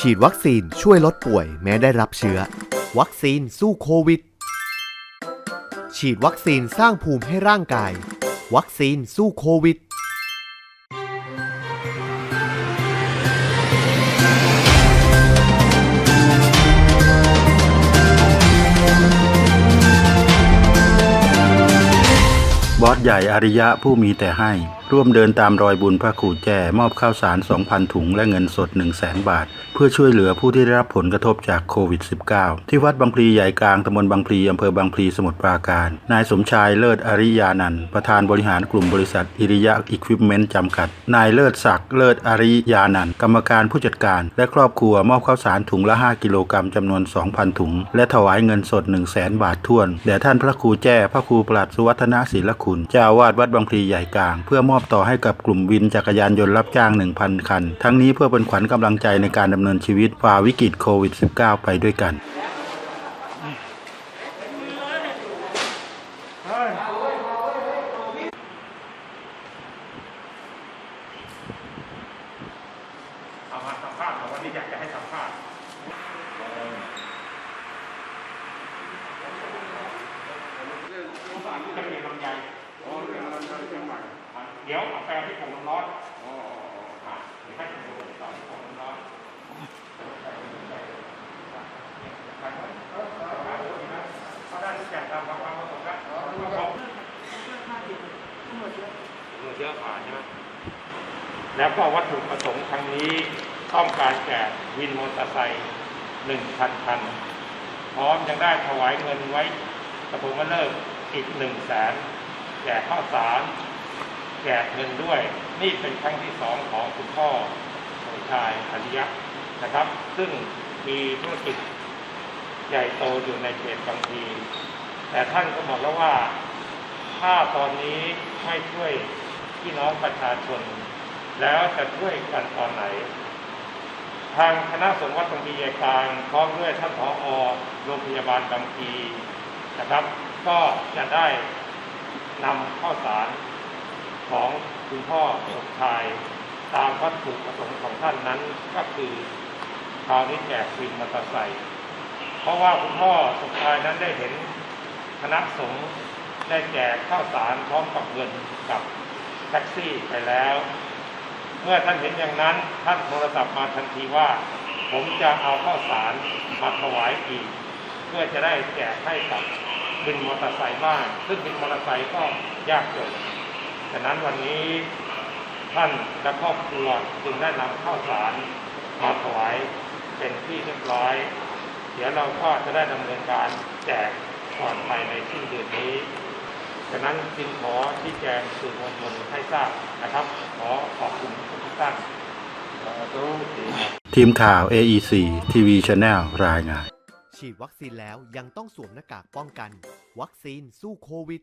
ฉีดวัคซีนช่วยลดป่วยแม้ได้รับเชื้อ วัคซีนสู้โควิด ฉีดวัคซีนสร้างภูมิให้ร่างกาย วัคซีนสู้โควิด บอสใหญ่อริยะผู้มีแต่ให้ ร่วมเดินตามรอยบุญพระครูแจ้มอบข้าวสาร 2,000 ถุงและเงินสด 1 0 0 0 0แบาท เพื่อช่วยเหลือผู้ที่ได้รับผลกระทบจากโควิด -19 ที่วัดบางพลีใหญ่กลางตำบลบางพลีอำเภอบางพลีสมุทรปราการ นายสมชายเลิศอริยานันท์ประธานบริหารกลุ่มบริษัท อิริยะอิควิปเมนต์จำกัด นายเลิศศักดิ์เลิศอริยานันท์กรรมการผู้จัดการ และครอบครัวมอบข้าวสารถุงละ 5 กิโลกรัมจำนวน 2,000 ถุง และถวายเงินสด 1 0 0 0 0แบาทท้วนแด่ท่านพระครูแจ้พระครูปลัดสุวัฒนศิลคุณเจ้าวาสวัดบางพลีใหญ่กลางเพื่อมอบอบต่อให้กับกลุ่มวินจักรยานยนต์รับจ้าง 1,000 คัน ทั้งนี้เพื่อเป็นขวัญกำลังใจในการดำเนินชีวิตฝ่าวิกฤตโควิด -19 ไปด้วยกันเอามาสัมภาษณ์วันนี้อยากจะให้สัมภาษณ์จะมีลำไยเเดี๋ยวเอาแฟนที่ผมน้ำร้อนเดี๋ยวให้ผมดูต่อผมน้ำร้อนเขาได้ทุกอย่างตามความประสงค์แล้วเงินเยอะขาใช่ไหมแล้วก็วัตถุประสงค์ครั้งนี้ต้องการแจกวินมอเตอร์ไซค์หนึ่งพันคัน พร้อมยังได้ถวายเงินไว้กระผมมาเลิกอีกหนึ่งแสนแจกข้าวสาร จกเงินด้วย นี่เป็นครั้งที่สองของคุณพ่อสมชายอริยะนะครับ ซึ่งมีธุรกิจใหญ่โตอยู่ในเขตบางพลีแต่ท่านก็บอกแล้วว่า ถ้าตอนนี้ไม่ช่วยพี่น้องประชาชน แล้วจะช่วยกันตอนไหน ทางคณะสงฆ์วัดบางพีใหญ่กลางพร้อมด้วยท่านผอโรงพยาบาลบางพีนะครับ ก็จะได้นำข้าวสาร ของคุณพ่อสมชาย ตามวัตถุประสงค์ของท่านนั้นก็คือคราวนี้แจกวินมอเตอร์ไซค์เพราะว่าคุณพ่อสมชายนั้นได้เห็นคณะสงฆ์ได้แจกข้าวสารพร้อมกับเงินกับแท็กซี่ไปแล้ว เมื่อท่านเห็นอย่างนั้นท่านโทรศัพท์มาทันทีว่า ผมจะเอาข้าวสารมาถวายอีก เพื่อจะได้แจกให้กับบินมอเตอร์ไซค์บ้างซึ่งบินมอเตอร์ไซค์ก็ยากจน ฉะนั้นวันนี้ท่านและครอบครัวจึงได้นำข้าวสารมาถวายเป็นที่เรียบร้อย เดี๋ยวเราก็จะได้ดำเนินการแจกก่อนภายในสิ้นเดือนนี้ ฉะนั้นจึงขอที่แจงสื่อมวลชนให้ทราบนะครับ ขอขอบคุณทุกท่านสาธุทีมข่าว AEC TV Channel รายงาน ฉีดวัคซีนแล้วยังต้องสวมหน้ากากป้องกัน วัคซีนสู้โควิด